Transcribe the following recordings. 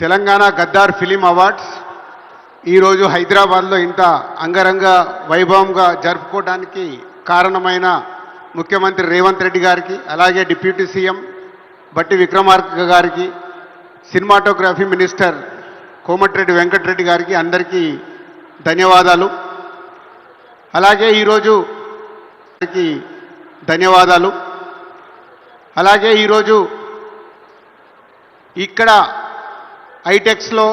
Telangana Gaddar film awards ఈరోజు హైదరాబాద్లో ఇంత అంగరంగ వైభవంగా జరుపుకోవడానికి కారణమైన ముఖ్యమంత్రి రేవంత్ రెడ్డి గారికి అలాగే డిప్యూటీ సీఎం బట్టి విక్రమార్క గారికి సినిమాటోగ్రఫీ మినిస్టర్ కోమటిరెడ్డి వెంకటరెడ్డి గారికి అందరికీ ధన్యవాదాలు. అలాగే ఈరోజు గారికి ధన్యవాదాలు. అలాగే ఈరోజు ఇక్కడ హైటెక్స్లో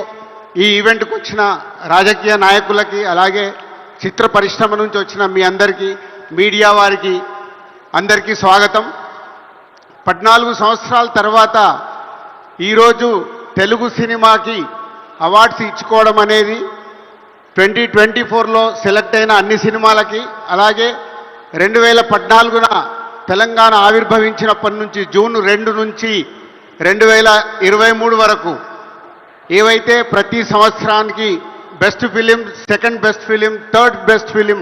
ఈ ఈవెంట్కి వచ్చిన రాజకీయ నాయకులకి అలాగే చిత్ర పరిశ్రమ నుంచి వచ్చిన మీ అందరికీ మీడియా వారికి అందరికీ స్వాగతం. పద్నాలుగు సంవత్సరాల తర్వాత ఈరోజు తెలుగు సినిమాకి అవార్డ్స్ ఇచ్చుకోవడం అనేది ట్వంటీ ట్వంటీ ఫోర్లో సెలెక్ట్ అయిన అన్ని సినిమాలకి అలాగే రెండు వేల పద్నాలుగున తెలంగాణ ఆవిర్భవించినప్పటి నుంచి జూన్ రెండు నుంచి రెండు వేల ఇరవై మూడు వరకు ఏవైతే ప్రతి సంవత్సరానికి best film second best film third best film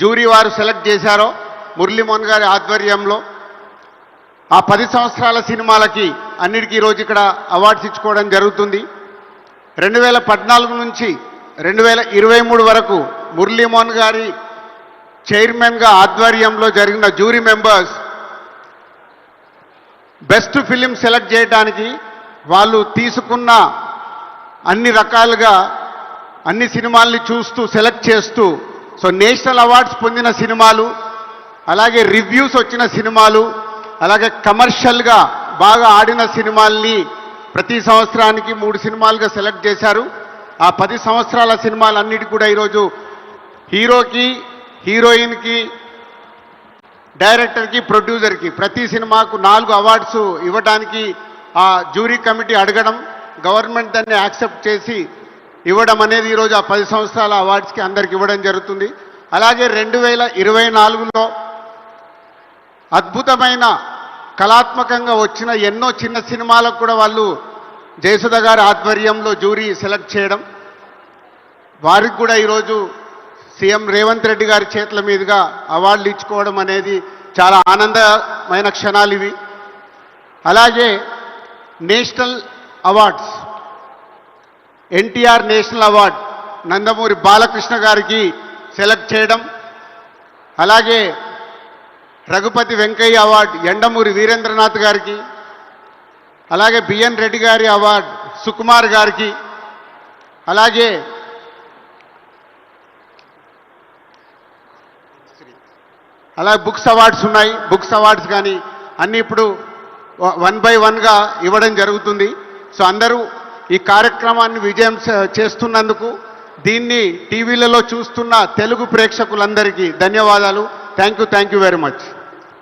jury వారు సెలెక్ట్ చేశారో మురళీమోహన్ గారి ఆధ్వర్యంలో ఆ పది సంవత్సరాల సినిమాలకి అన్నిటికీ ఈరోజు ఇక్కడ అవార్డ్స్ ఇచ్చుకోవడం జరుగుతుంది. రెండు వేల పద్నాలుగు నుంచి రెండు వేల ఇరవై మూడు వరకు మురళీమోహన్ గారి చైర్మన్గా ఆధ్వర్యంలో జరిగిన jury members best film select చేయడానికి వాళ్ళు తీసుకున్న అన్ని రకాలుగా అన్ని సినిమాల్ని చూస్తూ సెలెక్ట్ చేస్తూ సో నేషనల్ అవార్డ్స్ పొందిన సినిమాలు అలాగే రివ్యూస్ వచ్చిన సినిమాలు అలాగే కమర్షియల్గా బాగా ఆడిన సినిమాల్ని ప్రతి సంవత్సరానికి మూడు సినిమాలుగా సెలెక్ట్ చేశారు. ఆ పది సంవత్సరాల సినిమాలన్నిటి కూడా ఈరోజు హీరోకి హీరోయిన్కి డైరెక్టర్కి ప్రొడ్యూసర్కి ప్రతి సినిమాకు నాలుగు అవార్డ్స్ ఇవ్వడానికి ఆ జ్యూరీ కమిటీ అడగడం గవర్నమెంట్ దాన్ని యాక్సెప్ట్ చేసి ఇవ్వడం అనేది ఈరోజు ఆ పది సంవత్సరాల అవార్డ్స్కి అందరికి ఇవ్వడం జరుగుతుంది. అలాగే రెండు వేల ఇరవై నాలుగులో అద్భుతమైన కళాత్మకంగా వచ్చిన ఎన్నో చిన్న సినిమాలకు కూడా వాళ్ళు జయసుధ గారి ఆధ్వర్యంలో జ్యూరీ సెలెక్ట్ చేయడం. వారికి కూడా ఈరోజు సీఎం రేవంత్ రెడ్డి గారి చేతుల మీదుగా అవార్డులు ఇచ్చుకోవడం అనేది చాలా ఆనందమైన క్షణాలు ఇవి. అలాగే national awards. NTR national award Nandamuri Balakrishna గారికి సెలెక్ట్ చేయడం అలాగే రఘుపతి వెంకయ్య అవార్డ్ ఎండమూరి వీరేంద్రనాథ్ గారికి అలాగే బిఎన్ రెడ్డి గారి అవార్డ్ సుకుమార్ గారికి అలాగే అలాగే బుక్స్ అవార్డ్స్ ఉన్నాయి. బుక్స్ అవార్డ్స్ కానీ అన్నీ ఇప్పుడు వన్ బై వన్గా ఇవ్వడం జరుగుతుంది. సో అందరూ ఈ కార్యక్రమాన్ని విజయం చేస్తున్నందుకు దీన్ని టీవీలలో చూస్తున్న తెలుగు ప్రేక్షకులందరికీ ధన్యవాదాలు. Thank you thank you very much.